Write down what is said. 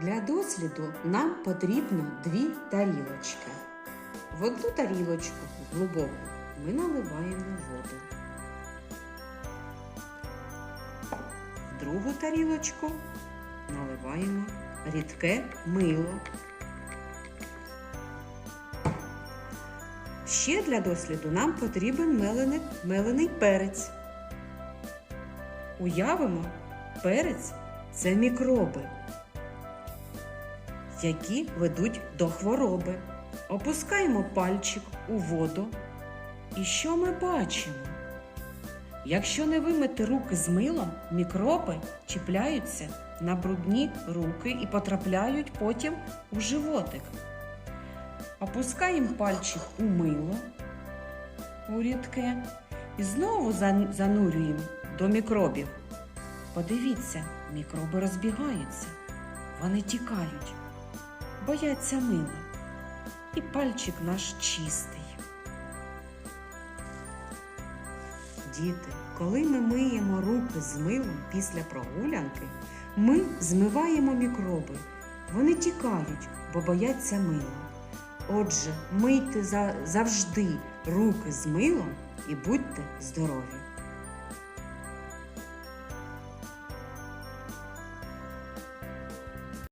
Для досліду нам потрібно дві тарілочки. В одну тарілочку глибоку ми наливаємо воду. В другу тарілочку наливаємо рідке мило. Ще для досліду нам потрібен мелений, мелений перець. Уявимо, перець це мікроби, які ведуть до хвороби. Опускаємо пальчик у воду. І що ми бачимо? Якщо не вимити руки з милом, мікроби чіпляються на брудні руки і потрапляють потім у животик. Опускаємо пальчик у мило у рідке і знову занурюємо до мікробів. Подивіться, мікроби розбігаються, вони тікають, бояться мила. І пальчик наш чистий. Діти, коли ми миємо руки з милом після прогулянки, ми змиваємо мікроби. Вони тікають, бо бояться мила. Отже, мийте завжди руки з милом і будьте здорові!